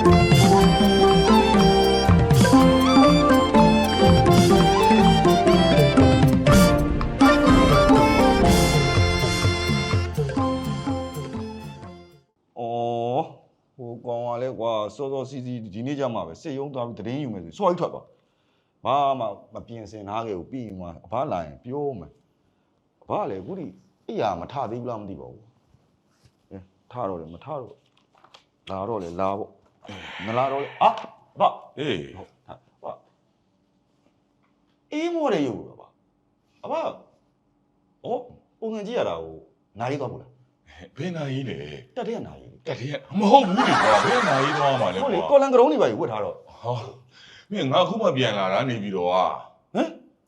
ဟိုကောင်ကလည်းကွာစောစောစီစီဒီနေ့ကြမှာပဲစစ်ရုံးသွားပြီးတရင်ယူမယ်ဆိုစောကြီးထွက်ပါဘာမှမပြင်ဆင်ထားခဲ့ဘူးပြီးရင်မှအဘလာရင်ပြောမယ်အဘလည်းအခုဒီအိယာမထသေးဘူးလားမသိပါဘူးအဲထတော့လေမထတော့လာတော့လေလာပေါ့ မလာတော့လေအာဘာအေးဟုတ်ဟာအေးမော်တယ်ယူပါအဘအော်ပုံငင်ကြီးရတာကိုနိုင်သွားဘူးလားဘယ်နာကြီးလဲတက်တဲ့နိုင်တက်တည်းမဟုတ်ဘူးလေကွာဘယ်နာကြီးတော့မှလဲဟုတ်လေကွာကော်လန်ကရုံးတွေပါယူဝတ်ထားတော့ဟာမင်းငါခုမှပြန်လာတာနေပြီးတော့ဟာဟမ်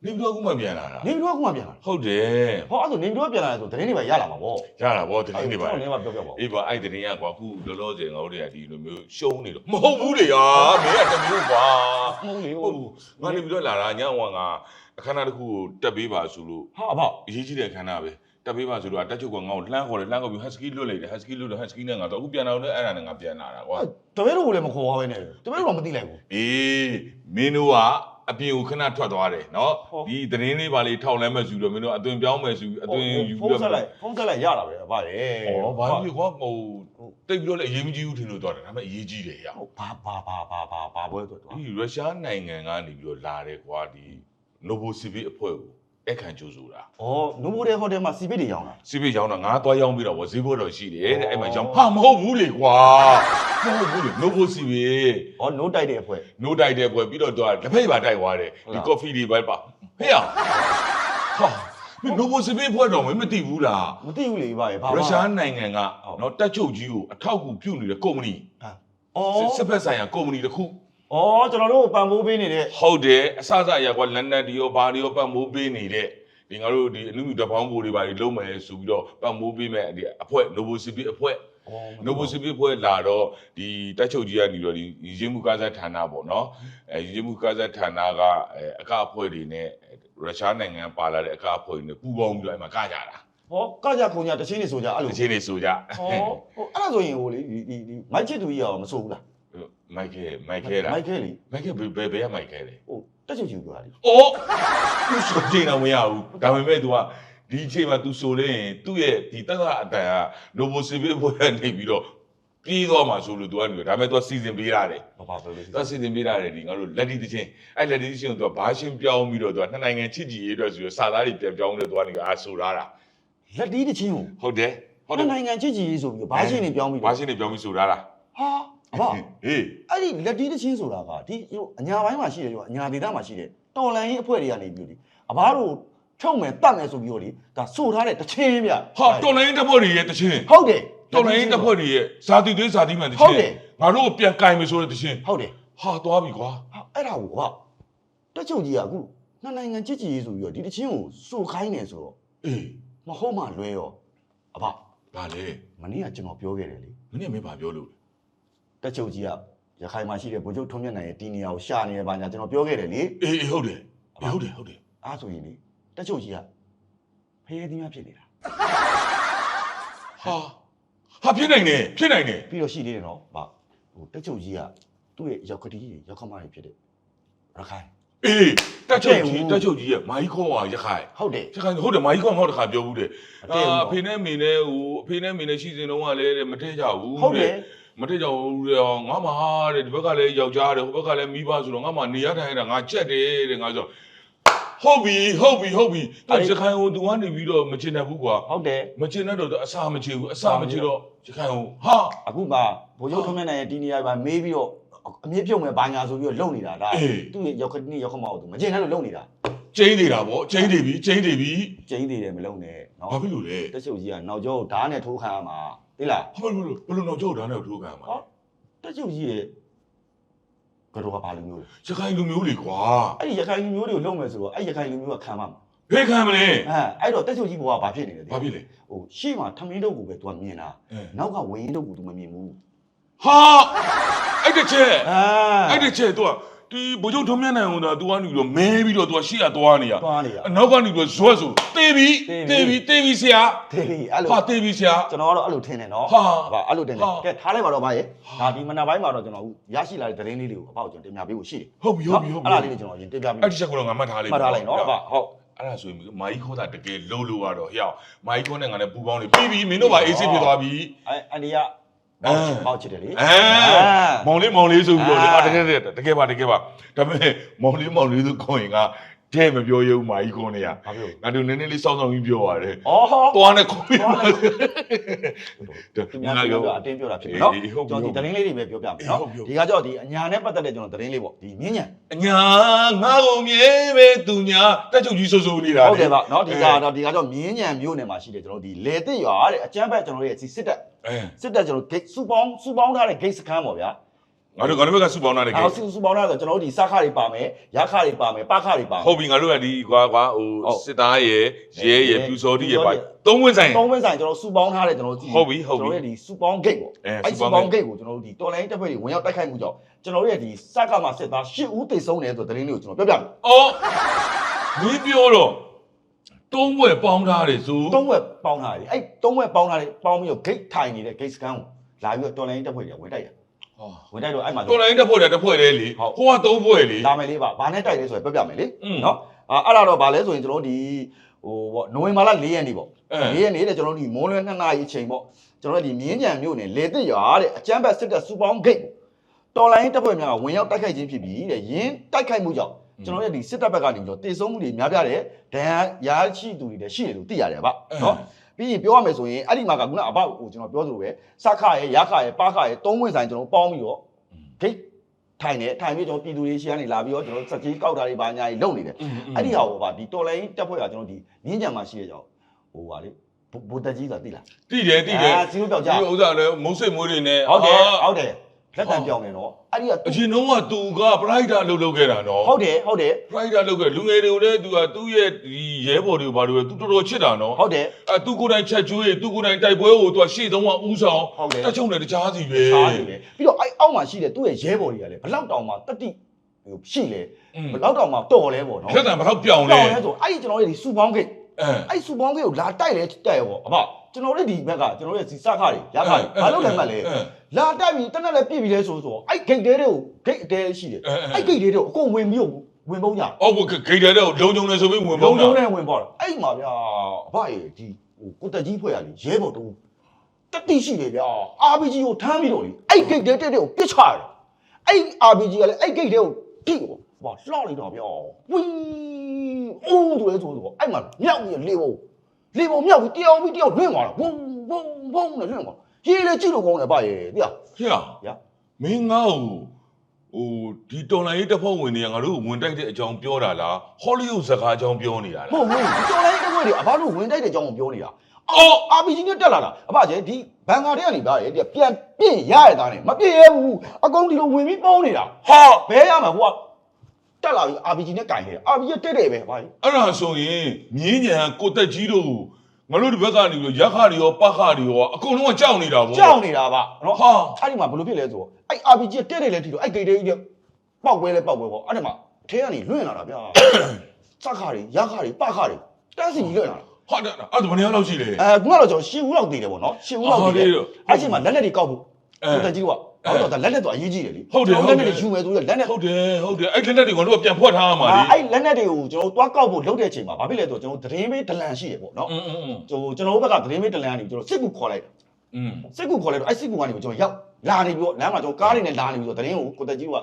နေပြီးတော့ခုမှပြန်လာတာနေပြီးတော့ကမှပြန်လာဟုတ်တယ်ဟောအဲ့ဒါဆိုနေပြီးတော့ပြန်လာတယ်ဆိုတရင်တွေပါရလာမှာပေါ့ရတာဗောတတိနေပါအဲ့ဒါလည်းပြောပြပါဦးအေးပါအဲ့တတိယကွာခုလောလောဆယ်ငါတို့တွေကဒီလိုမျိုးရှုံးနေတော့မဟုတ်ဘူးလေဟာမင်းကတမျိုးကွာမဟုတ်လေဟုဟုတ်တ်ဘူးငါနေပြီးတော့လာတာညဝမ်ကအခမ်းအနားတစ်ခုကိုတက်ပေးပါဆိုလို့ဟာအဘအရေးကြီးတဲ့အခမ်းအနားပဲတက်ပေးပါဆိုတော့တက်ချုပ်ကငါ့ကိုလှမ်းခေါ်တယ်လှမ်းခေါ်ပြီးဟတ်စကီလွတ်လိုက်တယ်ဟတ်စကီလွတ်တော့ဟတ်စကီနဲ့ငါတော့အခုပြန်လာတော့အဲ့ဒါနဲ့ငါပြန်လာတာကွာတပည့်တို့ကလည်းမခေါ်ပါပဲနဲ့တပည့်တို့တော့မသိလိုက်ဘူးအေးမင်းတို့က အပြင်ကိုခဏထွက်သွားတယ်နော်ဟုတ်ဒီသတင်းလေးပါလေးထောက်လမ်းမဲ့ဆိုတော့မင်းတို့အသွင်ပြောင်းမဲ့ဆိုအသွင်ယူဖုပြီးန်းဆက်လိုက်ဖုန်းဆက်လိုက်ရတာပဲအဘရေဩဘာဖြစ်ကွာဟိုတိတ်ပြီးတော့လည်းအရေးမကြီးဘူးထင်လို့သွားတယ်ဒါပေမဲ့အရေးကြီးတယ်ရဟုတ်ဘာဘာဘာဘာဘာဘာပွဲဆိုတော့ဒီရုရှားနိုင်ငံကနေပြီးတော့လာတယ်ကွာဒီနိုဗိုစီဗီအဖွဲ့ကို အခန့်ကျိုးဆိုတာဩနိုဘိုတယ်ဟိုတယ်မှာစီပစ်တွေရောင်းတာစီဗီရောင်းတာငါသွားရောင်းပြီးတော့ဗောဈေးဘောတော့ရှိတယ်တဲ့အဲ့မှာရောင်းဟာမဟုတ်ဘူးလေကွာမဟုတ်ဘူးလေနိုဗိုစီဗီဩနိုးတိုက်တဲ့အဖွဲ့နိုးတိုက်တဲ့ပွဲပြီးတော့သူကလက်ဖက်ပါတိုက်သွားတယ်ဟုတ်ဒီလားကော်ဖီတွေပဲပါဟဲ့အောင်ဟာမင်းနိုဗိုစီဗီဖွဲ့တော့မင်းမသိဘူးလားမသိဘူးလေအဘရေဘာရုရှားနိုင်ငံကနော်တက်ချုပ်ကြီးကိုအထောက်အကူပြုနေတဲ့ကုမ္ပဏီဩစစ်ဖက်ဆိုင်ရာကုမ္ပဏီတစ်ခု ဩကျွန်တော်တို့ပံပိုးပေးနေတဲ့ဟုတ်တယ်အစစအရာကလန်ဒန်ဒီရောဘာဒီရောပတ်မိုးပေးနေတဲ့ဒီငါတို့ဒီအလူမြူတပေါင်းဘူတွေဘာတွေလုံးမယ်ဆိုပြီးတော့ပတ်မိုးပေးမဲ့ဒီအဖွဲ့နိုဗိုစီဗီအဖွဲ့နိုဗိုစီဗီဖွဲ့လာတော့ဒီတက်ချုပ်ကြီးကနေတော့ဒီရင်းမှုကားစားဌာနပေါ့နော်အဲရင်းမှုကားစားဌာနကအဲအကအဖွဲ့တွေနဲ့ရုရှားနိုင်ငံပါလာတဲ့အကအဖွဲ့တွေနဲ့ပူးပေါင်းပြီးတော့အဲ့မှာကကြတာဟောကကြခုံကြတချင်းနေဆိုကြအဲ့လိုအချင်းတွေဆိုကြဟောဟိုအဲ့ဒါဆိုရင်ဟိုလေဒီဒီဒီမိုက်ချစ်သူကြီးရောမဆိုးဘူးလား မိုက်ကဲမိုက်ကဲတာ မိုက်ခဲလေ မိုက်ကဲဘယ်ဘယ်ဘယ်ကမိုက်ကဲလဲ ဟိုတက်ချုပ်ကြီးပြောတာလေ ။အော်သူဆိုကြည့်တော့မရဘူး။ဒါပေမဲ့ तू ကဒီအချိန်မှာ तू ဆိုလဲရင်သူ့ရဲ့ဒီတက်ကအတန်က Novo Civic ဘွဲနေပြီးတော့ပြေးသွားမှာဆိုလို့ तू ကနေဒါပေမဲ့ तू စီစဉ်ပေးရတယ် ဘာဘာပြောလို့ ။ तू စီစဉ်ပေးရတယ်ဒီငါတို့လက်ဒီတချင်းအဲ့လက်ဒီတချင်းကို तू ဘာရှင်းပြောင်းပြီးတော့ तू နှစ်နိုင်ငံချစ်ကြည်ရေးအတွက်ဆိုရစာသားတွေပြန်ပြောင်းလို့ तू ကနေအာဆိုထားတာ လက်တီးတချင်းကို ။ဟုတ်တယ်။ဟုတ်တယ် နှစ်နိုင်ငံချစ်ကြည်ရေးဆိုပြီးဘာရှင်းနေပြောင်းပြီး ။ဘာရှင်းနေပြောင်းပြီးဆိုထားတာ ဟာ အဘ။ဟေးအဲ့ဒီလက်တီးတချင်းဆိုတာကဒီဟိုအညာပိုင်းမှာရှိတယ်ရောအညာဒေသမှာရှိတယ်တော်လန်ရေးအဖွဲ့တွေကနေပြီးဒီအဘတို့ထုတ်မယ်တတ်မယ်ဆိုပြီးတော့လေဒါဆိုထားတဲ့တချင်းဗျဟာတော်လိုင်းတပ်ဖွဲ့တွေရဲ့တချင်းဟုတ်တယ်တော်လိုင်းတပ်ဖွဲ့တွေရဲ့ဇာတိသွေးဇာတိမှန်တဟုတ်ချင်းတယ်ငါတို့ကိုပြန်ကင်မယ်ဆိုတဲ့တချင်းဟုတ်တယ်ဟာသွားပြီကွာဟာအဲ့ဒါကိုကတက်ချုပ်ကြီးကအခုနှစ်နိုင်ငံချစ်ကြည်ရေးဆိုပြီးတော့ဒီတချင်းကိုစိုးခိုင်းနေဆိုတော့အေးမဟုတ်မှလွဲရောအဘဘာလဲမနေ့ကကျွန်တော်ပြောခဲ့တယ်လေမင်းနဲ့မင်းဘာပြောလို့ တက်ချုပ်ကြီးကရခိုင်မှာရှိတဲ့ဗိုလ်ချုပ်ထွန်းမြတ်နိုင်ရဲ့တီနေရာကိုရှာနေတယ်ဘာညာကျွန်တော်ပြောခဲ့တယ်လေအေးအေးဟုတ်တယ်အေးဟုတ်တယ်ဟုတ်တယ်အားဆိုရင်လေတက်ချုပ်ကြီးကဖရဲသီးများဖြစ်နေတာဟာဟာဖြစ်နိုင်တယ်ဖြစ်နိုင်တယ်ပြီးတော့ရှိသေးတယ်နော်ဗာဟိုတက်ချုပ်ကြီးကသူ့ရဲ့ရောက်ကတိတွေရောက်ကမတွေဖြစ်တဲ့ရခိုင်အေးတက်ချုပ်ကြီးဟုတ်တက်ချုပ်ကြီးရဲ့မိုင်းခေါ်ဟာရခိုင်ဟုတ်တယ်ရခိုင်ဟုတ်တယ်မိုင်းခေါ်ငေါ့တခါပြောဘူးတဲ့မတည့်ဘူးအာအဖေနဲ့မေနဲ့ဟိုအဖေနဲ့မေနဲ့ရှိစဉ်တုန်းကလည်းတဲ့မထည့်ကြဘူးဟုတ်တယ် မထည့်ကြဘူးတဲ့ငါမှတဲ့ဒီဘက်ကလည်းယောက်ျားတယ်ဟိုဘက်ကလည်းမိဘဆိုတော့ငါမှနေရထိုင်ရတာငါချက်တယ်တဲ့ငါဆိုဟုတ်ပြီဟုတ်ပြီဟုတ်ပြီသူရခိုင်ကိုသူကနေပြီးတော့မချင်တတ်ဘူးကွာဟုတ်တယ်မချင်တတ်တော့သူအစာမချင်ဘူးအစာမချင်တော့ရခိုင်ကိုဟာအခုမှဗိုလ်ချုပ်ထွန်းမြတ်နိုင်ရဲ့တီနေရာမှာမေးပြီးတော့အမြင့်ပြုတ်မယ်ဘာညာဆိုပြီးတော့လုံနေတာဒါအေးသူ့ရဲ့ရောက်ကတိရောက်ကမကိုသူမကျင်တယ်လို့လုံနေတာ ကျိန်းနေတာပေါ့ကျိန်းနေပြီကျိန်းနေပြီကျိန်းသေးတယ်မလုံးနဲ့နော်ဘာဖြစ်လို့လဲတက်ချုပ်ကြီးကနောက်ကျောဓာတ်နဲ့ထိုးခံရမှာသိလားဘာဖြစ်လို့ဘယ်လိုတော့ကြောက်တာနဲ့ထိုးခံမှာလဲတက်ချုပ်ကြီးရဲ့ကတော့ကဘာလူမျိုးလဲရခိုင်လူမျိုးတွေကွာအဲ့ဒီရခိုင်လူမျိုးတွေကိုလုံးမယ်ဆိုတော့အဲ့ရခိုင်လူမျိုးကခံမှာမှာဘယ်ခံမလဲအဲအဲ့တော့တက်ချုပ်ကြီးဘဝဘာဖြစ်နေလဲဘာဖြစ်လဲဟိုရှေ့မှာထမင်းတုပ်ကိုပဲသူကမြင်တာနောက်ကဝင်းတုပ်ကိုသူမမြင်ဘူးဟာအဲ့တစ်ချက်အဲ့တစ်ချက်သူက ဒီဘုချုပ်ထုံးမြတ်နိုင်အောင်တော့ तू ကနေပြီးတော့မဲပြီးတော့ तू ကရှေ့ကသွားနေရသွားနေရ အနောက်ကနေပြီးတော့ဇွတ်ဆိုတေးပြီတေးပြီတေးပြီတေးပြီဆရာတေးပြီအဲ့လိုဟာတေးပြီဆရာ ကျွန်တော်ကတော့အဲ့လိုထင်တယ်နော်ဟာဗာအဲ့လိုထင်တယ်ဟာ ကဲထားလိုက်ပါတော့ဗာရဲ့ဒါဒီမနက်ပိုင်းမှာတော့ကျွန်တော်ရရှိလာတဲ့သတင်းလေးတွေကိုအပေါ့ကျွန်တော်တင်ပြပေးဖို့ရှိတယ်ဟုတ်ပြီဟုတ်ပြီဟုတ်ပြီအဲ့ဒါလေးကိုကျွန်တော်ရင်တင်ပြပေးအဲ့ဒီချက်ကတော့ငါမှတ်ထားလိုက်မှတ်ထားလိုက်နော်ဗာဟုတ် အဲ့ဒါဆိုရင်မာကြီးခေါ်တာတကယ်လုံးလို့ရတော့ဟျောက်မာကြီးခေါ်နဲ့ငါနဲ့ပူပေါင်းနေပြီးပြီမင်းတို့ပါအေးစစ်ဖြစ်သွားပြီ အဲ့အန်ဒီက ပေါက်ချစ်တယ်လေအဲမောင်လေးမောင်လေးဆိုပြီးတော့လေအာတကယ်တကယ်တကယ်ပါတကယ်ပါဒါပေမဲ့မောင်လေးမောင်လေးဆိုခေါ်ရင်က တဲ့မပြောရဘူးမာကြီးခေါ်နေရဘာဖြစ်လို့ငါတို့နည်းနည်းလေးစောင်းစောင်းကြီးပြောရတယ်အော်ဟောသွားနဲ့ခေါ်ပြီးသူများပြောတာအတင်းပြောတာဖြစ်တယ်နော်အေးဟုတ်ပြီကျွန်တော်ဒီသတင်းလေးတွေပဲပြောပြမယ်နော်ဟုတ်ပြီဟုတ်ပြီဒီကကြောက်ဒီအညာနဲ့ပတ်သက်တဲ့ကျွန်တော်သတင်းလေးပေါ့ဒီမြင်းညံအညာငါ့ကိုမြဲပဲသူညာတက်ချုပ်ကြီးဆိုဆိုနေတာဟုတ်တယ်ပါနော်ဒီကတော့ဒီကကြောက်မြင်းညံမြို့နယ်မှာရှိတယ်ကျွန်တော်ဒီလေတစ်ရွာတဲ့အကျန်းဘက်ကျွန်တော်ရဲ့ဒီစစ်တပ်အဲစစ်တပ်ကျွန်တော်ဂိတ်စူပေါင်းစူပေါင်းထားတဲ့ဂိတ်စခန်းပေါ့ဗျာ ငါတို့ငါတို့ဘက်ကစုပေါင်းထားတဲ့ကိအော်စူစူပေါင်းထားဆိုကျွန်တော်တို့ဒီစခါတွေပါမယ်ရခတွေပါမယ်ပခတွေပါမယ်ဟုတ်ပြီငါတို့ကဒီကွာကွာဟိုဟုတ်စစ်သားရယ်ရဲရယ်ရဲပြူစောတိရယ်ပြူစောတိပါသုံးဝင်းဆိုင်သုံးဝင်းဆိုင်ကျွန်တော်စူပေါင်းထားတဲ့ကျွန်တော်တို့ဟုတ်ပြီဟုတ်ပြီကျွန်တော်ရဲ့ဒီစူပေါင်းဂိတ်ပေါ့အဲအဲ့စူစူပေါပေါင်းင်းဂိတ်ဂိတ်ကိုကျွန်တော်တို့ဒီတော်လိုင်းတပ်ဖွဲ့တွေဝင်ရောက်တိုက်ခိုက်မှုကြောင့်ကျွန်တော်တို့ရဲ့ဒီစကမှာစစ်သား၈ဦးသေဆုံးတယ်ဆိုတဲ့သတင်းလေးကိုကျွန်တော်ပြောပြမယ်အော်မင်းပြောတော့သုံးဘွယ်ပေါင်းထားတယ်ဆိုသုံးဝက်ပေါင်းထားတယ်အဲ့သုံးဝက်ပေါင်းထားတယ်ပေါင်းပြီးတော့ဂိတ်ထိုင်နေတဲ့ဂိတ်စခန်းကိုလာပြီးတော့တော်လိုင်းတပ်ဖွဲ့တွေဝင်တိုက်တယ်ဟော ဝင်တိုက်တော့အဲ့မှာတော်လိုင်းတစ်ဖွဲ့တည်းတစ်ဖွဲ့တည်းလေဟုတ်ဟိုကသုံးဖွဲ့လေလာမယ်လေးပါဘာနဲ့တိုက်လဲဆိုရင်ပြောပြမယ်လေอืมနော်အာအဲ့ဒါတော့ဗာလဲဆိုရင်ကျွန်တော်တို့ဒီဟိုပေါ့နိုဝင်ဘာလ၄ရက်နေ့ပေါ့အဲ၄ရက်နေ့တဲ့ကျွန်တော်တို့ဒီမိုးလွဲ2နာရီအချိန်ပေါ့ကျွန်တော်တို့ဒီမြင်းကြံမြို့နယ်လေတစ်ရွာတဲ့အကျန်းဘက်စစ်တပ်စူပေါင်းဂိတ်တော်လိုင်းတပ်ဖွဲ့များကဝင်ရောက်တိုက်ခိုက်ခြင်းဖြစ်ပြီးတဲ့ရင်းတိုက်ခိုက်မှုကြောင့်ကျွန်တော်တို့ဒီစစ်တပ်ဘက်ကနေပြီးတော့တေဆုံးမှုတွေများပြားတယ်ဒဏ်ရာရာရှိသူတွေလည်းရှိတယ်လို့သိရတယ်ဗျနော် ပြီးရင်ပြောရမယ်ဆိုရင်အဲ့ဒီမှာကခုနအဘောက်ကိုကျွန်တော်ပြောသလိုပဲစခရဲ့ရခရဲ့ပါခရဲ့သုံးဝင်ဆိုင်ကျွန်တော်ပေါင်းပြီးတော့ဂိတ်ထိုင်နေထိုင်ပြီးကျွန်တော်ပြည်သူတွေရှေ့ကနေလာပြီးတော့ကျွန်တော်စက်ကြီးကောက်တာတွေဘာညာကြီးလုပ်နေတယ်အဲ့ဒီဟာဟိုပါဒီတော်လိုင်းတက်ဖွဲ့ကကျွန်တော်ဒီမြင်းကြံမှာရှိရကြအောင်ဟိုပါလေဘူတက်ကြီးဆိုတာသိလားတိတယ်တိတယ်အာစီလို့ပြောက်ကြဒီဥစ္စာလည်းမုံစိတ်မွေးတွေနဲ့ဟုတ်တယ်အာဟုတ်တယ် လက်တံပြောင်းနေတော့အဲ့ဒီကအရင်တော့ကသူကပရိုက်တာလုပ်လုပ်ခဲ့တာနော်ဟုတ်တယ်ဟုတ်တယ်ပရိုက်တာလုပ်ခဲ့လူငယ်တွေကိုလည်းသူကသူ့ရဲ့ဒီရဲဘော်တွေကိုဘာလို့လဲသူတော်တော်ချစ်တာနော်ဟုတ်တယ်အဲသူကိုယ်တိုင်ချက်ကျွေးသူကိုယ်တိုင်တိုက်ပွဲကိုသူကရှေ့သုံးကဥဆောင်ဟုတ်တယ်တက်ချုံနဲ့တခြားစီပဲစားနေတယ်ပြီးတော့အဲ့အောက်မှာရှိတဲ့သူ့ရဲ့ရဲဘော်တွေကလည်းဘလောက်တောင်မှတတိဟိုရှိလေอืมဘလောက်တောင်မှတော်လဲပေါ့နော်လက်တံဘယ်တော့ပြောင်းလဲတော်လဲဆိုအဲ့ဒီကျွန်တော်ရဲ့ဒီစူပေါင်းဂိတ်အဲအဲ့စူပေါင်းဂိတ်ကိုလာတိုက်လဲတိုက်ရောပေါ့အဖ ကျွန်တော်တို့ဒီဘက်ကကျွန်တော်ရဲ့စီစခါတွေရခါတွေဘာလို့လဲမှတ်လဲအဲလာတိုက်ပြီးတနက်လည်းပြည့်ပြီလဲဆိုဆိုအဲ့ဂိတ်တဲတွေကိုဂိတ်အတဲရှိတယ်အဲအဲအဲ့ဂိတ်တွေကိုအကုန်ဝင်ပြီးတော့ဝင်ပုံးကြအော်ကိုဂိတ်တဲ့တော့လုံုံနေဆိုပြီးဝင်လုံးပေါင်းတာလုံးနဲ့ဝင်ပေါ့လားအဲ့မှာဗျာအဖရေဒီဟိုကိုတက်ကြီးဖွဲ့ရလေရဲဘော်တူတတိရှိတယ်ဗျာ RPG ကိုထမ်းပြီးတော့လေအဲ့ဂိတ်တဲတဲ့တွေကိုပစ်ချရတယ်အဲ့ RPG ကလည်းအဲ့ဂိတ်တဲကိုထိပေါ့ဘာလှောက်လိုက်တော့ဗျာဝီးအိုးဆိုလဲဆိုတော့အဲ့မှာမြောက်ပြီးလေဘုံ လေဘုံမြောက်ပြီးတယောက်ပြီးတယောက်လွင့်သွားတာဘုံဘုံဘုံနဲ့လွင့်သွားရေးလေကြည့်လို့ကောင်းတယ်ဗျာရေဗျာဟေ့ဗျာမင်းငါ့ကိုဟိုဒီတော်လိုင်းရေးတပ်ဖွဲ့ဝင်တွေကငါတို့ဝင်တိုက်တဲ့အကြောင်းပြောတာလားဟောလိဝုဒ်စကားအကြောင်းပြောနေတာမလားဟုတ်ဘူးတော်လိုင်းတစ်ခွက်တွေအဘလို့ဝင်တိုက်တဲ့အကြောင်းကိုပြောနေတာအော် RPG နဲ့တက်လာတာအဘကျဒီဘန်ကာတွေကနေပါရဲ့ဒီပြန်ပြင့်ရရတာနဲ့မပြည့်ရဘူးအကုန်ဒီလိုဝင်ပြီးပေါင်းနေတာဟာဘဲရမှာဟိုက တက်လာပြီး RPG နဲ့ကင်နေတာ RPG တက်တယ်ပဲဘာကြီးအဲ့ဒါဆိုရင်မြင်းညံကိုတက်ကြီးတို့ငါတို့ဒီဘက်ကနေပြီးရက်ခါတွေရောပခါတွေရောအကုန်လုံးကကြောက်နေတာဗောကြောက်နေတာပါနော်ဟာအဲ့ဒီမှာဘယ်လိုဖြစ်လဲဆိုတော့အဲ့ RPG တက်တယ်လဲထီတော့အဲ့ဂိတ်တွေကြီးပောက်ပွဲလဲပောက်ပွဲပေါ့အဲ့ဒီမှာအထဲကနေလွင့်လာတာဗျာစက်ခါတွေရခါတွေပခါတွေတန်းစီကြီးလွင့်လာတာဟာဒါအဲ့ဒါဘယ်နှစ်ယောက်လောက်ရှိလဲအဲခုနကတော့ကျွန်တော်ရှင်းဦးလောက်တည်တယ်ပေါ့နော်ရှင်းဦးလောက်တည်တယ်ဟုတ်တယ်အဲ့ချိန်မှာလက်လက်တွေကောက်ဖို့အဲကိုတက်ကြီးက ဟုတ်တော့ဒါလက်လက်တော့အရေးကြီးတယ်လေ ဟုတ်တယ် ကျွန်တော် ဟုတ်တယ် လက်လက်တွေယူမယ်ဆိုတော့လက်လက် ဟုတ်တယ်ဟုတ်တယ်အဲ့လက်လက်တွေကတို့ကပြန်ဖွက်ထားရမှာလေ အဲ့လက်လက်တွေကိုကျွန်တော်သွားကောက်ဖို့လုပ်တဲ့အချိန်မှာဘာဖြစ်လဲဆိုတော့ကျွန်တော်သတင်းပေးဒလန်ရှိတယ်ပေါ့နော် อืมอืม ကျွန်တော်ကျွန်တော်တို့ဘက်ကသတင်းပေးဒလန်ကနေကျွန်တော်စစ်ကူခေါ်လိုက်တာ อืม စစ်ကူခေါ်လိုက်တော့အဲ့စစ်ကူကနေကျွန်တော်ရောက်လာနေပြီးတော့လမ်းမှာကျွန်တော်ကားတွေနဲ့လာနေပြီးတော့သတင်းကိုကိုတက်ကြီးက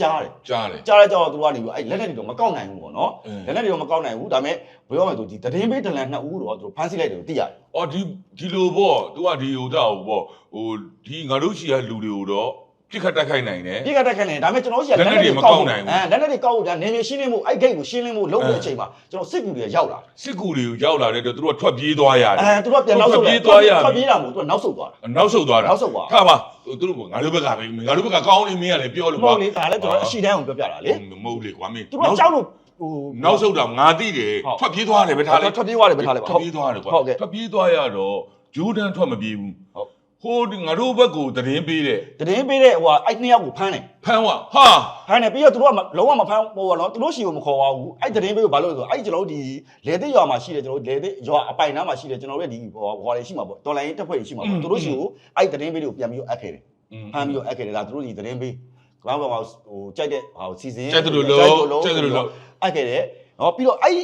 ကြားတယ်ကြားတယ်ကြားရကြတော့သူကနေပြီးတော့အဲ့လက်လက်တွေတော့မကောက်နိုင်ဘူးပေါ့နော်အင်းလက်လက်တွေတော့မကောက်နိုင်ဘူးဒါပေမဲ့ဘယ်လိုမှဆိုဒီသတင်းပေးဒလန်နှစ်ဦးတော့သူတို့ဖမ်းဆီးလိုက်တယ်လို့သိရတယ်အော်ဒီဒီလိုပေါ့ तू ကဒီဟိုတော့ပေါ့ဟိုဒီငါတို့ရှိရလူတွေကိုတော့ ပြစ်ခတ်တက်ခိုက်နိုင်တယ်ပြစ်ကတက်ခိုင်းနေဒါပေမဲ့ကျွန်တော်တို့ရှိလက်နက်တွေမကောက်နိုင်ဘူးအဲလက်လက်တွေကောက်ဖို့ဒါနေမြေရှင်းလင်းမှုအဲ့ဂိတ်ကိုရှင်းလင်းမှုလုပ်တဲ့အချိန်မှာကျွန်တော်စစ်ကူတွေရောက်လာစစ်ကူတွေကိုရောက်လာတဲ့တော့သူတို့ကထွက်ပြေးသွားရတယ်အဲသူတို့ကပြန်နောက်ဆုတ်ပြေးသွားရထွက်ပြေးတာမဟုတ်သူကနောက်ဆုတ်သွားတာနောက်ဆုတ်သွားတာနောက်ဆုတ်သွားထားပါဟိုသူတို့ကငါတို့ဘက်ကပဲငါတို့ဘက်ကကောင်းနေမင်းကလည်းပြောလို့မဟုတ်လေဒါလည်းကျွန်တော်အရှိတန်းကိုပြောပြတာလေမဟုတ်လေကွာမင်းသူတို့ကကြောက်လို့ဟိုနောက်ဆုတ်တာငါသိတယ်ဟုတ်ထွက်ပြေးသွားတယ်ပဲထားလိုက်ထွက်ပြေးသွားတယ်ပဲထားလိုက်ပါထွက်ပြေးသွားတယ်ကွာဟုတ်ကဲ့ထွက်ပြေးသွားရတော့ဂျိုးဒန်ထွက်မပြေးဘူးဟုတ် ဟိုဒီငါတို့ဘက်ကိုသတင်းပေးတဲ့တရင်ပေးတဲ့ဟိုကအဲ့နှစ်ယောက်ကိုဖမ်းတယ်ဖမ်းဝဟာဖမ်းတယ်ပြီးတော့သူတို့ကမလုံးဝမဖမ်းဟိုကနော်သူတို့ရှီကိုမခေါ်ပါဘူးအဲ့တရင်ပေးကိုဘာလို့လဲဆိုတော့အဲ့ကျွန်တော်တို့ဒီလေသိရွာမှာရှိတယ်ကျွန်တော်တို့လေသိရွာအပိုင်နားမှာရှိတယ်ကျွန်တော်တို့ရဲ့ဒီဟိုဟိုတွေရှိမှာပေါ့တော်လိုင်းတက်ဖွဲ့တွေရှိမှာပေါ့သူတို့ရှီကိုအဲ့တရင်ပေးတွေကိုပြန်ပြီးတော့အပ်ခဲ့တယ်ဖမ်းပြီးတော့အပ်ခဲ့တယ်ဒါသူတို့ဒီသတင်းပေးကောင်းကောင်းဟိုကြိုက်တဲ့ဟိုစီစဉ်ကြိုက်တယ်လို့လို့ကြိုက်တယ်လို့လို့အပ်ခဲ့တယ်ဟောပြီးတော့အဲ့ဒီ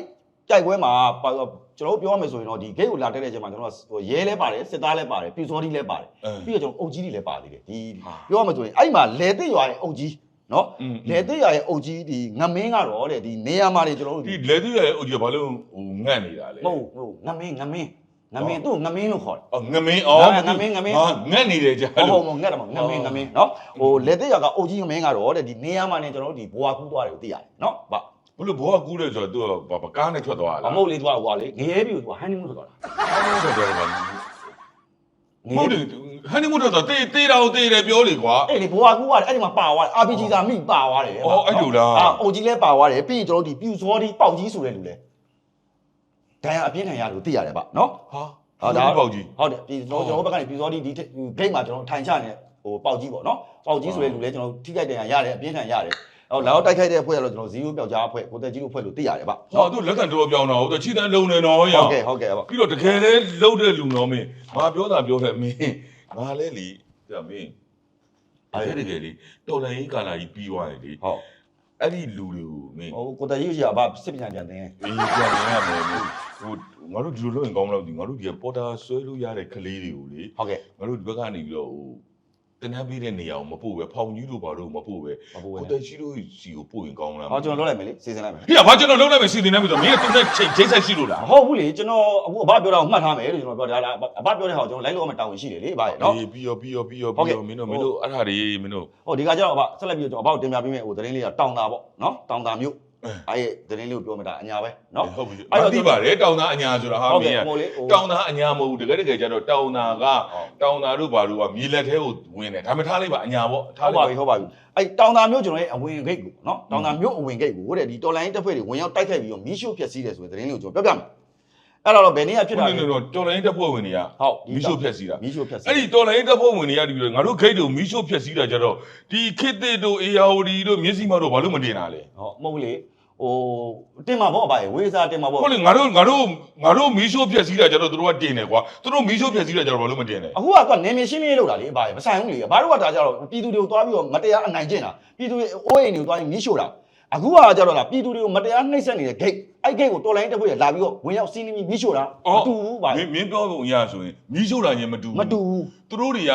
ကြိုက်ပွဲမှာပါကျွန်တော်တို့ပြောရမယ်ဆိုရင်တော့ဒီ gate ကိုလာတက်တဲ့အချိန်မှာကျွန်တော်တို့ဟိုရဲလဲပါတယ်စစ်သားလဲပါတယ်ပြူစောတိလဲပါတယ်အင်းပြီးတော့ကျွန်တော်အုပ်ကြီးတွေလည်းပါသေးတယ်ဒီဟာပြောရမယ်ဆိုရင်အဲ့မှာလေတစ်ရွာရဲ့အုပ်ကြီးနော်อืมလေတစ်ရွာရဲ့အုပ်ကြီးဒီငမင်းကတော့တဲ့ဒီနေရာမှာနေကျွန်တော်တို့ဒီဒီလက်သေးရဲ့အုပ်ကြီးကဘာလို့ဟိုငတ်နေတာလဲမဟုတ်ဟုတ်ငမင်းငမင်းငမင်းသူ့ငမင်းလို့ခေါ်တယ်အော်ငမင်းအော်ငမင်းငမင်းဟာငတ်နေတယ်ကြာဟုတ်လို့ဟုတ်ဟုတ်ငတ်တယ်မငမင်းငမင်းနော်ဟိုလေတစ်ရွာကအုပ်ကြီးငမင်းကတော့တဲ့ဒီနေရာမှာနေကျွန်တော်တို့ဒီဘွာကူးသွားတယ်ကိုသိရတယ်နော်ဗာ ဘလို့ဘောကကူးတယ်ဆိုတော့သူကဘာကားနဲ့ထွက်သွားအလားမဟုတ်လေးသွားဟွာလေငရဲပြီကိုသူကဟန်နီမူးထွက်သွားတာထွက်သွားတယ်ဗျာငဟုရဲတ်တယ်ဟန်နီမူထွက်သွားတေးတေးတာကိုတေးတယ်ပြောလေကွာ အဲ့ဒီဘွာကူးကအဲ့ဒီမှာပါသွားတယ် RPG သာမိပါသွားတယ်အော်အဲ့လိုလား အာအုပ်ကြီးလည်းပါသွားတယ်ပြီးရင်ကျွန်တော်တို့ဒီပြူစောဒီပေါက်ကြီးဆိုတဲ့လူလဲဒဏ်ရာအပြင်းထန်ရလို့သိရတယ်ဗျနော် ဟာဟုတ်ဒါပေါက်ကြီး ဟုတ်တယ်ပြီးတော့ကျွန်တော်တို့ဘက်ကနေပြူစောဒီဒီဂိတ်မှာကျွန်တော်ထိုင်ချနေဟိုပေါက်ကြီးပေါ့နော်ပေါက်ကြီးဆိုတဲ့လူလဲကျွန်တော်ထိခိုက်ဒဏ်ရာရတယ်အပြင်းထန်ရတယ် ဟိုလောက်တိုက်ခိုက်တဲ့အဖွဲ့ကတော့ကျွန်တော်ဇီရိုပျောက်ကြားအဖွဲ့ကိုတက်ကြီးတို့အဖွဲ့လို့သိရတယ်ဗျဟောသူလက်ကန်တော်ပြောင်းတော့သူချီတန်းလုံးနေတော့ရဟုတ်ကဲ့ဟုတ်ကဲ့ဗျပြီးတော့တကယ်လဲလှုပ်တဲ့လူတော်မင်းငါပြောတာပြောတယ်မင်းငါလဲလေဒါမင်းအဲ့ဒီတကယ်လေတော်လိုင်းကာလာကြီးပြီးသွားတယ်လေဟုတ်အဲ့ဒီလူတွေကိုမင်းဟိုကိုတက်ကြီးရှိတာဗျစစ်ပညာကြံတင်အေးပြန်နေရမယ်မင်းဟိုငါတို့ဒီလိုလုပ်ရင်ကောင်းမလို့ဒီငါတို့ဒီပေါ်တာဆွဲလို့ရတဲ့ကလေးတွေကိုလေဟုတ်ကဲ့ငါတို့ဒီဘက်ကနေပြီးတော့ဟို တင်နှမ်းပေးတဲ့နေရာကိုမပို့ပဲဖောင်ကြီးတို့ဘာလို့မပို့ပဲမပူဝဲကိုတက်ရှိတို့စီကိုပို့ရင်ကောင်းလားဟောကျွန်တော်လုပ်လိုက်မယ်လေစီစဉ်လိုက်မယ်ဟေ့ဘာကျွန်တော်လုံးလိုက်မယ်စီတင်နေပြီဆိုမင်းကတုံးတဲ့ချိန်ချိန်ဆက်ရှိလို့လားမဟုတ်ဘူးလေကျွန်တော်အခုအဘပြောတာကိုမှတ်ထားမယ်လို့ကျွန်တော်ပြောတာအဘပြောတဲ့ဟာကိုကျွန်တော်လိုက်လို့ရမှတာဝန်ရှိတယ်လေဗျရဲ့နော်အေးပြီးရောပြီးရောပြီးရောဟုတ်ပြီးကဲ့ရောမင်းတို့မင်းတို့အဲ့ဒါတွေမင်းတို့ဟိုဒီကကျတော့အဘဆက်လိုက်ပြီးတော့ကျွန်တော်အဘကိုတင်ပြပေးမယ်ဟိုသတင်းလေးကတောင်တာပေါ့နော်တောင်တာမြို့ အဲ့ရဲ့သတင်းလေးကိုပြောမှတာအညာပဲနော်ဟုတ်ပြီအဲ့အဲ့တော့တော့သိပါတယ်တောင်သားအညာဆိုတာဟာဟုတ်မကဲ့င်းကဟိုလေဟိုတောင်သားအညာမဟုတ်ဘူးတကယ်တကယ်ကျတော့တောင်သားကဟုတ်တောင်သားတို့ဘာလို့ကမြေလက်ထဲကိုဝင်တယ်ဒါမှထားလိုက်ပါအညာပေါ့ထားဟုတ်လိုပါက်ပြီဟုတ်ပါပြီအဲ့တောင်တာမြို့ကျွန်တော်ရဲ့အဝင်ဂိတ်ကိုနော်တောင်တာမြို့အဝင်ဂိတ်ကိုတဲ့ဒီတော်လိုင်းတက်ဖွဲ့တွေဝင်ရောက်တိုက်ခိုက်ပြီးတော့မီးရှို့ဖျက်ဆီးတယ်ဆိုတဲ့သတင်းလေးကိုကျွန်တော်ပြောပြမယ် အဲ့တော့ဘယ်နေ့ကဖြစ်တာနေနေတော့တော်လိုင်းတပ်ဖွဲ့ဝင်တွေကဟုတ်မီးရှို့ဖျက်ဆီးတာမီးရှို့ဖျက်ဆီးအဲ့ဒီတော်လိုင်းတပ်ဖွဲ့ဝင်တွေကဒီပြီးတော့ငါတို့ခိတ်တို့မီးရှို့ဖျက်ဆီးတာကြတော့ဒီခိတ်တို့အေယာဝတီတို့မျက်စိမတို့ဘာလို့မတင်တာလဲဟုတ်မဟုတ်ဘူးလေဟိုတင်မှာပေါ့အဘရဲ့ဝေးစားတင်မှာပေါ့ဟုတ်လေငါတို့ငါတို့ငါတို့မီးရှို့ဖျက်ဆီးတာကြတော့တို့ကတင်တယ်ကွာတို့မီးရှို့ဖျက်ဆီးတာကြတော့ဘာလို့မတင်လဲအခုကသူကနေမြေရှင်းမြေလောက်တာလေအဘရဲ့မဆိုင်ဘူးလေဘာတို့ကဒါကြတော့ပြည်သူတွေကိုတွားပြီးတော့မတရားအနိုင်ကျင့်တာပြည်သူတွေအိုးအိမ်တွေကိုတွားပြီးမီးရှို့တာ အခုကကြတော့လားပြည်သူတွေကိုမတရားနှိပ်စက်နေတဲ့ဂိတ်အဲ့ဂိတ်ကိုတော်လိုင်းတက်ဖွဲ့ရလာပြီးတော့ဝင်ရောက်စီးနှင်းပြီးမီးရှို့တာမတူဘူးပါမင်းမင်းပြောပုံအရဆိုရင်မီးရှို့တာချင်းမတူဘူးမတူဘူးသူတို့တွေက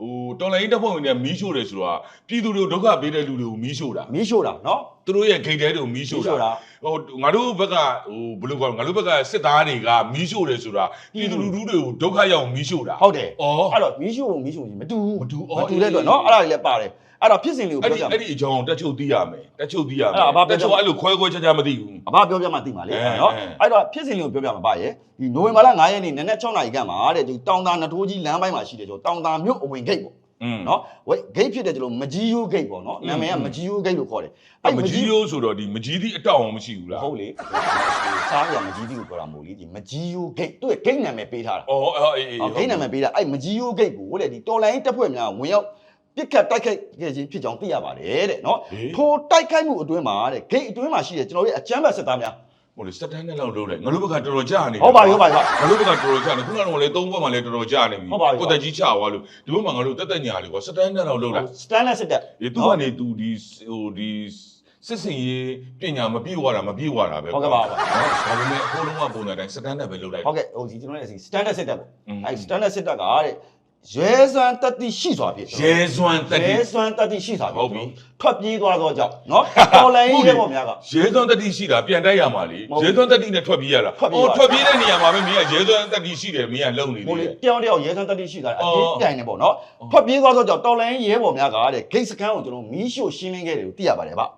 ဟိုတော်လိုင်းတပ်ဖွဲ့ဝင်တွေကမီးရှို့တယ်ဆိုတာပြည်သူတွေကိုဒုက္ခပေးတဲ့လူတွေကိုမီးရှို့တာမီးရှို့တာနော်သူတို့ရဲ့ဂိတ်တဲတွေကိုမီးရှို့တာဟိုငါတို့ဘက်ကဟိုဘယ်လိုကောငါတို့ဘက်ကစစ်သားတွေကမီးရှို့တယ်ဆိုတာပြည်သူလူထုတွေကိုဒုက္ခရောက်မီးရှို့တာဟုတ်တယ်ဩအဲ့တော့မီးရှို့ဖို့မီးရှို့ရင်မတူဘူးမတူဩမတူတဲ့အတွက်နော်အဲ့ဒါတွေလည်းပါတယ် အဲ့တော့ဖြစ်စဉ်လေးကိုအဲ့ပြောဒီပြမယ်အဲ့ဒီအကြောင်းတက်ချုပ်သိရမယ်တက်ချုပ်သိရမယ်အဲ့ဒါဘာပြောတက်ချုပ်အဲ့လိုခွဲခွဲခြားခြားမသိဘူးအဘပြောပြမှသိမှာလေအဲနော်အဲအဲ့တော့ဖြစ်စဉ်လေးကိုပြောပြမှာပါရဲ့ဒီနိုဝင်ဘာလ9ရက်နေ့နနက်6နာရီခန့်မှာတဲ့ဒီတောင်တာနထိုးကြီးလမ်းပိုင်းမှာရှိတယ်ကျွန်တော်တောင်တာမြို့အဝင်ဂိတ်ပေါ့อืมနော်ဝိတ်ဂိတ်ဖြစ်တဲ့ကျွန်တော်မကြီးယိုးဂိတ်ပေါ့နော်နာမည်ကမကြီးယိုးဂိတ်လို့ခေါ်တယ်အဲ့မကြီးရိုးဆိုတော့ဒီမကြီးသည့်အတောက်အောင်မရှိဘူးလားဟုတ်လေစားရမကြီးတီကိုပြောတာမဟုတ်လေဒီမကြီးယိုးဂိတ်သူ့ရဲ့ဂိတ်နာမည်ပေးထားတာဩအော်အေးအေးအော်ဂိတ်နာမည်ပေးတာအဲ့မကြီးယိုးဂိတ်ကိုတဲ့ဒီတော်လိုင်းတက်ဖွဲ့များဝင်ရောက် ပြစ်ခတ်တိုက်ခိုက်ခဲ့ခြင်းဖြစ်ကြောင်းသိရပါတယ်တဲ့နော်ဟေးထိုတိုက်ခိုက်မှုအတွင်းမှာတဲ့ဂိတ်အတွင်းမှာရှိတဲ့ကျွန်တော်ရဲ့အကြမ်းဖက်စစ်သားများဟိုလေစက်တန်းနဲ့လောက်လုပ်လိုက်ငါတို့ဘက်ကတော်တော်ကြာနေဟုတ်ပါပြီဟုတ်ပါပြီငါတို့ဘက်ကတော်တော်ကြာနေခုနကတော့လေသုံးဘက်မှာလည်းတော်တော်ကြာနေပြီဟုတ်ပါပြီကိုတက်ကြီးချသွားလို့ဒီဘက်မှာငါတို့တက်တက်ညာလေကွာစက်တန်းနဲ့လောက်လုပ်လိုက်စတန်လက်စစ်တပ်ဒီသူကနေသူဒီဟိုဒီစစ်စင်ရေးပညာမပြေဝတာမပြေဝတာပဲဟုတ်ကဲ့ပါပါနော်ဒါပေမဲ့အကုန်လုံးကပုံစံတိုင်းစက်တန်းနဲ့ပဲလုပ်လိုက်ဟုတ်ကဲ့ဟိုဒီကျွန်တော်ရဲ့စတန်လက်စစ်တပ်ပေါ့อืมအဲ့စတန်လက်စစ်တပ်ကတဲ့ ရဲစွမ်းတက်တိရှိစွာဖြင့်ရဲစွမ်းတက်ရဲတိစွမ်းတက်တိရှိစွာဖြင့်ဟုတ်ပြီထွက်ပြေးသွားသောကြောင့်နော်တော်လိုင်းရဲဘော်များကရဲစွမ်းတက်တိရှိတာပြန်တိုက်ရမှာလေဟုတ်ပြီရဲစွမ်းတက်တိနဲ့ထွက်ပြေးရတာထွက်ပြေးအော်ရထွက်ပြေးတဲ့နေရာမှာပဲမင်းကရဲစွမ်းတက်တိရှိတယ်မင်းကလုံနေဟိုသေးလေတယ်တယောက်တယောက်ရဲစွမ်းတက်တိရှိတာအအော်ပြင်းပြိုင်နေပေါ့နော်ထွက်ပြေးသွားသောကြောင့်တော်လိုင်းရဲဘော်များကတဲ့ဂိတ်စကန်ကိုကျွန်တော်မီးရှို့ရှင်းလင်းခဲ့တယ်လို့သိရပါတယ်ဗျဟာ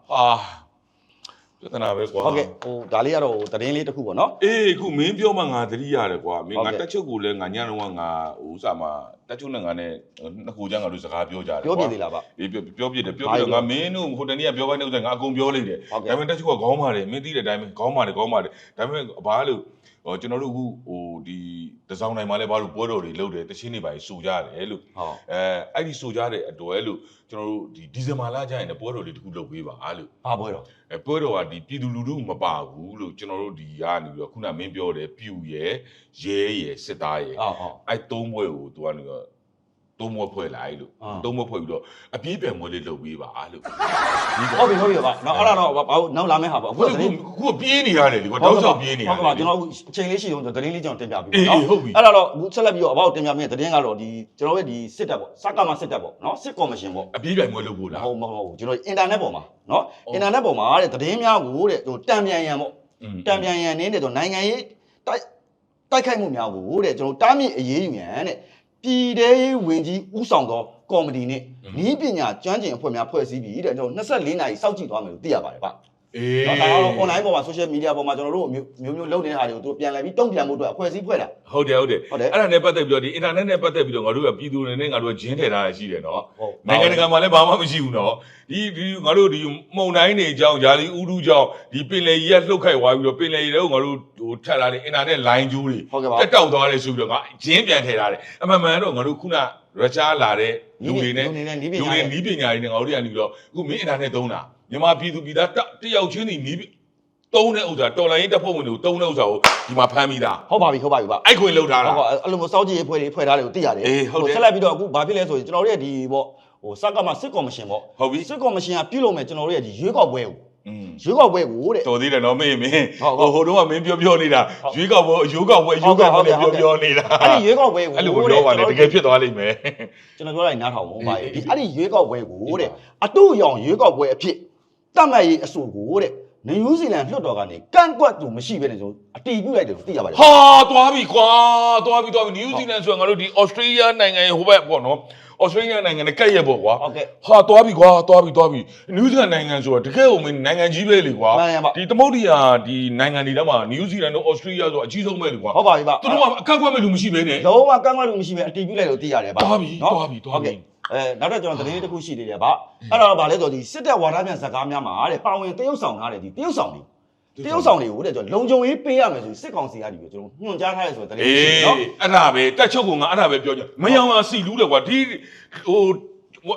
ပြဿနာပဲကွာဟုတ်ကဲ့ဟိုဒါလေးကတော့ဟိုသတင်းလေးတစ်ခုပေါ့နော်အေးခုမင်းပြောမှငါသတိရတယ်ကွာမင်းဟုတ်ငါကဲ့တက်ချုပ်ကိုလည်းငါညတော့ငါဟိုဥစားမှာ တက်ချုပ်နဲ့ငါနဲ့နှစ်ခုချမ်းငါတို့စကားပြောကြတယ်ပြောပြကွာသေးလားဗျအေးပြောပြောပြတယ်ပြောဘာပြလဲတော့ငါမင်းတို့ဟိုတနေ့ကပြောပိုင်းနေဥစ္စာငါအကုန်ပြောလိုက်တယ်ဟုတ်ကဲ့ဒါပေမဲ့တက်ချုပ်ကခေါင်းပါတယ်မင်းသိတဲ့အတိုင်းပဲခေါင်းပါတယ်ခေါင်းပါတယ်ဒါပေမဲ့ဘာလို့ဟိုကျွန်တော်တို့အခုဟိုဒီတစောင်းတိုင်းမှာလည်းဘာလို့ပွဲတော်တွေလုပ်တယ်တချင်းတွေပါစူကြတယ်လို့ဟုတ်အဲအဲ့ဒီစူကြတဲ့အတွက်လို့ကျွန်တော်တို့ဒီဒီဇင်ဘာလကျရင်လည်းပွဲတော်တွေတခုလုပ်ပေးပါလို့ဘာပွဲတော့အဲပွဲတော်ကဒီပြည်သူလူထုမပါဘူးလို့ကျွန်တော်တို့ဒီကနေပြီးတော့ခုနမင်းပြောတယ်ပြူရယ်ရဲရယ်စစ်သားရယ်ဟုတ်ဟုတ်အဲ့သုံးဘွဲကိုသူကနေတော့ သုံးဘွက်ဖွဲ့လိုက်လို့အာသုံးဘွက်ဖွဲ့ပြီးတော့အပြေးပြန်မွေးလေးလုပ်ပေးပါလို့ဒီဟုတ်ပြီဟုတ်ပြီပါနော်အဲ့ဒါတော့ဘာလို့နောက်လာမယ့်ဟာပေါ့အခုခုကကသတင်းခုကပြေးနေရတယ်လေကွာတောက်ချောက်ပြေးနေရတယ်ဟုတ်ကဲ့ပါကျွန်တော်အခုအချိန်လေးရှိအောင်ကျွန်တော်သတင်းလေးကျွန်တော်တင်ပြပေးအေးနော်အေးဟုတ်ပြီအဲ့ဒါတော့အခုဆက်လက်ပြီးတော့အဘောက်တင်ပြမယ့်သတင်းကတော့ဒီကျွန်တော်ရဲ့ဒီစစ်တပ်ပေါ့စကမစစ်တပ်ပေါ့နော်စစ်ကော်မရှင်ပေါ့အပြေးပြန်မွေးလုပ်ဖို့လားဟုတ်မဟုတ်ဘူးကျွန်တော်အင်တာနက်ပေါ်မှာနော်ဟုတ်အင်တာနက်ပေါ်မှာတဲ့သတင်းများကိုတဲ့ဟိုတံပြန်ရန်ပေါ့อืมတံပြန်ရန်နင်းတဲ့ဆိုနိုင်ငံရေးတိုက်တိုက်ခိုက်မှုများကိုတဲ့ကျွန်တော်တားမြစ်အရေးယူရန်တဲ့ ပြည်သေးရေးဝင်ကြီးဥဆောင်သောကော်မတီနဲ့ဤပညာကျွမ်းကျင်အဖွဲ့များဖွဲ့စည်းပြီးတဲ့ကျွန်တော်24နာရီစောင့်ကြည့်သွားမယ်လို့သိရပါတယ်ဗျ အေးတော့ဒါကတော့ online ပေါ်မှာ social media ပေါ်မှာကျွန်တော်တို့မျိုးမျိုးမျိုးလုပ်နေတဲ့ဟာတွေကိုသူပြန်လဲပြီးတုံ့ပြန်မှုအတွက်အဖွဲ့အစည်းဖွဲ့တာ ဟုတ်တယ်ဟုတ်တယ်ဟုတ်တယ်အဲ့ဒါနဲ့ပတ်သက်ပြီးတော့ဒီအင်တာနက်နဲ့ပတ်သက်ပြီးတော့ငါတို့ကပြည်သူတွေနဲ့ငါတို့ကဂျင်းထည့်ထားရရှိတယ်နော်ဟုတ်နိုင်ငံတကာမှာလည်းဘာမှမရှိဘူးနော်ဒီဒီငါတို့ဒီမှုန်တိုင်းတွေအကြောင်းယာလီဥဒူကြောင့်ဒီပင်လယ်ကြီးကလှုပ်ခိုက်သွားပြီးတော့ပင်လယ်ကြီးတွေကိုငါတို့ဟိုထက်လာတဲ့အင်တာနက်လိုင်းကျိုးတွေဟုတ်ကဲ့ပါ တက်တောက်သွားတယ်ဆိုပြီးတော့ငါဂျင်းပြန်ထည့်ထားတယ်အမှန်မှန်တော့ငါတို့ခုနရချားလာတဲ့လူတွေနဲ့ လူတွေနဲ့နီးပလူညာတွေတွေနီးပညာတွေနဲ့ငါတို့တွေကနေပြီးတော့အခုမင်းအင်တာနက်သုံးတာမြန်မာပြည်သူပြည်သားတစ် တစ်ယောက်ချင်းစီနီးပသုံးတဲ့ဥစ္စာတော်လိုင်းရေးတပ်ဖွဲ့ဝင်တွေကိုသုံးတဲ့ဥစ္စာကိုဒီမှာဖမ်းပြီးသားဟုတ်ပါပြီဟုတ်ပါပြီဗျအဲ့ခွင့်လောက်ထားတာဟုတ်ပါအဲ့လိုမျိုးစောင့်ကြည့်ရေးဖွဲ့တွေဖွဲ့ထားတယ်ကိုသိရတယ်အေးဟုတ်တယ်ဆက်လက်ပြီးတော့အခုဘာဖြစ်လဲဆိုရင်ကျွန်တော်တို့ရဲ့ဒီပေါ့ဟိုစက်ကမှစစ်ကော်မရှင်ပေါ့ဟုတ်ပြီစစ်ကော်မရှင်ကပြုလုပ်မယ်ကျွန်တော်တို့ရဲ့ဒီရွေးကောက်ပွဲကိုอืมရွေးကောက်ပွဲကိုတဲ့တော်သေးတယ်နော်မင်းမင်းဟုတ်ဟိုဟိုတော့ကမင်းပြောပြောနေတာဟုတ်ရွေးကောက်ပွဲရွေးကောက်ပွဲရွေးကောက်ပွဲနဲ့ဟုတ်ပြောကဲ့ပြောနေတာအဲ့ဒီရွေးကောက်ပွဲကိုအဲ့လိုမပြောပါနဲ့တကယ်ဖြစ်သွားလိမ့်မယ်ကျွန်တော်ပြောလိုက်နားထောင်ပါဦးဗျအေးဒီအဲ့ဒီရွေးကောက်ပွဲကိုတဲ့အတူရောင်ရွေးကောက်ပွဲအဖြစ် တတ်မှတ်ရေးအဆိုကိုတဲ့နယူးဇီလန်လွှတ်တော်ကနေကန့်ကွက်သူမရှိဘဲနဲ့ဆိုအတီးပြုတ်လိုက်တယ်လို့သိရပါတယ်ဟာသွားပြီကွာသွားပြီသွားပြီနယူးဇီလန်ဆိုရင်ငါတို့ဒီဩစတြေးလျနိုင်ငံရဲ့ဟိုဘက်ပေါ့နော်ဩစတြေးလျနိုင်ငံနဲ့ကပ်ရက်ပေါ့ကွာဟုတ်ကဲ့ဟာသွားပြီကွာသွားပြီသွားပြီနယူးဇီလန်နိုင်ငံဆိုတာတကယ်ကိုမင်းနိုင်ငံကြီးပဲလေကွာမှန်ရပါဒီသမုဒ္ဒရာဒီနိုင်ငံတွေထဲမှာနယူးဇီလန်တို့ဩစတြေးလျဆိုအကြီးဆုံးပဲလေကွာဟုတ်ပါပြီဗျသူတို့ကအကန့်ကွက်မဲ့လူမရှိပဲနဲ့လုံးဝကန့်ကွက်သူမရှိဘဲအတီးပြုတ်လိုက်လို့သိရတယ်ဗျသွားပြီနော်သွားပြီသွားပြီဟုတ်ကဲ့ အဲနောက်တော့ကျွန်တော်သတင်းလေးတစ်ခုရှိသေးတယ်ဗျအဲ့တော့ဗာလဲဆိုဒီစစ်တပ်ဝါဒပြန်ဇာကားများမှာတဲ့ပါဝင်တရုတ်ဆောင်ထားတယ်ဒီတရုတ်ဆောင်တွေတရုတ်ဆောင်တွေကိုတဲ့ကျွန်တော်လုံခြုံရေးပေးရမယ်ဆိုစစ်ကောင်စီကဒီကိုကျွန်တော်ညွှန်ကြားထားတယ်ဆိုတဲ့သတင်းအေးရှိတယ်နော်အဲ့ဒါပဲတက်ချုပ်ကငါအဲ့ဒါပဲပြောကြမယောင်အောင်စီလူးတယ်ကွာဒီဟို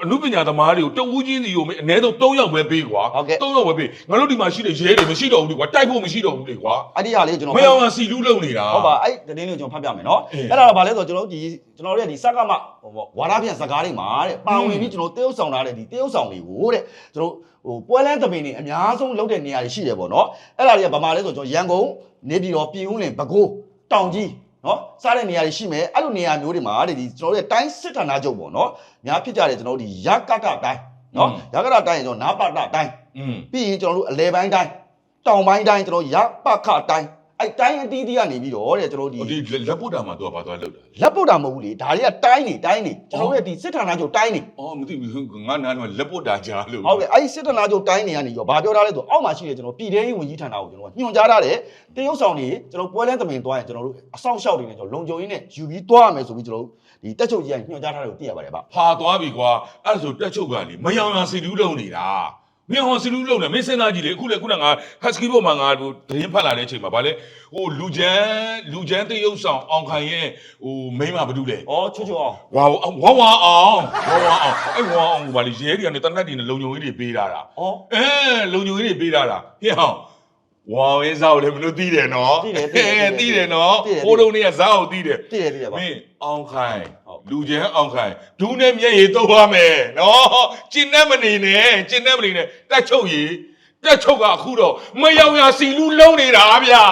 အနုပညာသမားတွေကိုတဝူးချင်းစီကိုအနည်းဆုံး3ယောက်ပဲပေးကွာဟုတ်ကဲ့3ယောက်ပဲပေးငါတို့ဒီမှာရှိတဲ့ရဲတွေမရှိတော့ဘူးလေကွာတိုက်ဖို့မရှိတော့ဘူးလေကွာအဲ့ဒီဟာလေးကျွန်တော်မယောင်အောင်စီလူးလုံနေတာဟုတ်ပါအဲ့သတင်းလေးကိုကျွန်တော်ဖတ်ပြမယ်နော်အေးအဲ့ဒါတော့ဗာလဲဆိုကျွန်တော်တို့ဒီကျွန်တော်တို့ရဲ့ဒီစက်ကမဟိုပေါ့ဝါဒပြန်ဇာကားတွေမှာတဲ့ပါဝင်ပြီးကျွန်တော်တရုတ်ဆောင်ထားတဲ့ဒီတရုတ်ဆောင်တွေကိုတဲ့ကျွန်တော်ဟိုပွဲလန်းသမင်တွေအများဆုံးလုပ်တဲ့နေရာတွေရှိတယ်ပေါ့နော်အဲ့ဒါတွေကဗမာလဲဆိုကျွန်တော်ရန်ကုန်နေပြည်တော်ပြည်ဦးလင်ပဲခူးတောင်ကြီး နော်စားတဲ့နေရာတွေရှိမယ်အဲ့လိုနေရာမျိုးတွေမှာတဲ့ဒီကျွန်တော်တို့ရဲ့တိုင်းစစ်ဌာနချုပ်ပေါ့နော်များဖြစ်ကြတယ်ကျွန်တော်တို့ဒီရကတတိုင်းနော်ရကတတိုင်းရင်ကျွန်တော်နာပတတိုင်းอืมပြီးရင်ကျွန်တော်တို့အလဲပိုင်းတိုင်းတောင်ပိုင်းတိုင်းကျွန်တော်ရပခတိုင်း အဲ့တိုင်းအတီးတီးကနေပြီးတော့တဲ့ကျွန်တော်တို့ဒီဒီလက်ပုတ်တာမှာသူကဘာသွားလောက်တာလဲလက်ပုတ်တာမဟုတ်ဘူးလေဒါတွေကတိုင်းနေတိုင်းနေကျွန်တော်တို့ရဲ့ဒီစစ်ဌာနချုပ်တိုင်းနေအော်မသိဘူးငါနားတော့လက်ပုတ်တာကြားလို့ဟုတ်ကဲ့အဲ့ဒီစစ်ဌာနချုပ်တိုင်းနေကနေရောဘာပြောထားလဲဆိုအောက်မှာရှိတဲ့ကျွန်တော်ပြည်ထရေးဝန်ကြီးဌာနကိုကျွန်တော်ကညွှန်ကြားထားတယ်တရုတ်ဆောင်နေကျွန်တော်ပွဲလန်းသမင်သွားရင်ကျွန်တော်တို့အဆောင်ရှောက်တွေနဲ့ကျွန်တော်လုံခြုံရေးနဲ့ယူပြီးသွားရမယ်ဆိုပြီးကျွန်တော်တို့ဒီတက်ချုပ်ကြီးကညွှန်ကြားထားတယ်ကိုသိရပါတယ်ဗျဟာသွားပြီကွာအဲ့ဒါဆိုတက်ချုပ်ကလေမယောင်အောင်စီလူးလုံနေတာ မယောင်အောင်စီလူးလုံနေမင်းစဉ်းစားကြည့်လေအခုလေခုနကဟက်စကီဘောမှာငါဟိုသတင်းဖတ်လာတဲ့အချိန်မှာဗာလေဟိုလူချမ်းလူချမ်းတရုပ်ဆောင်အောင်ခိုင်ရဲ့ဟိုမိန်းမဘာလုပ်လဲဩချွတ်ချွတ်အောင်ဝါဝါဝါအောင်ဝါဝါအောင်အဲ့ဝါအောင်ဘာလဲရဲတွေကနေတနတ်တွေနဲ့လုံုံကြီးတွေပေးတာတာဩအဲလုံုံကြီးတွေပေးတာတာဟဲ့ဟောင်းဝါဝင်းစားကိုလည်းမလို့သိတယ်နော်သိတယ်သိတယ်သိတယ်နော်သိတယ်ဟိုတုန်းကဇာတ်ကိုသိတယ်တည့်ရတည့်ရပါမင်းအောင်ခိုင်ဟုတ် လူချမ်းအောင်ခိုင်ဒူးနဲ့မျက်ရည်တော့ရမယ်နော်ကျင်းနဲ့မနေနဲ့ကျင်းနဲ့မနေနဲ့တက်ချုပ်ရည်တက်ချုပ်ကအခုတော့မယောင်ရစီလူလုံးနေတာဗျာ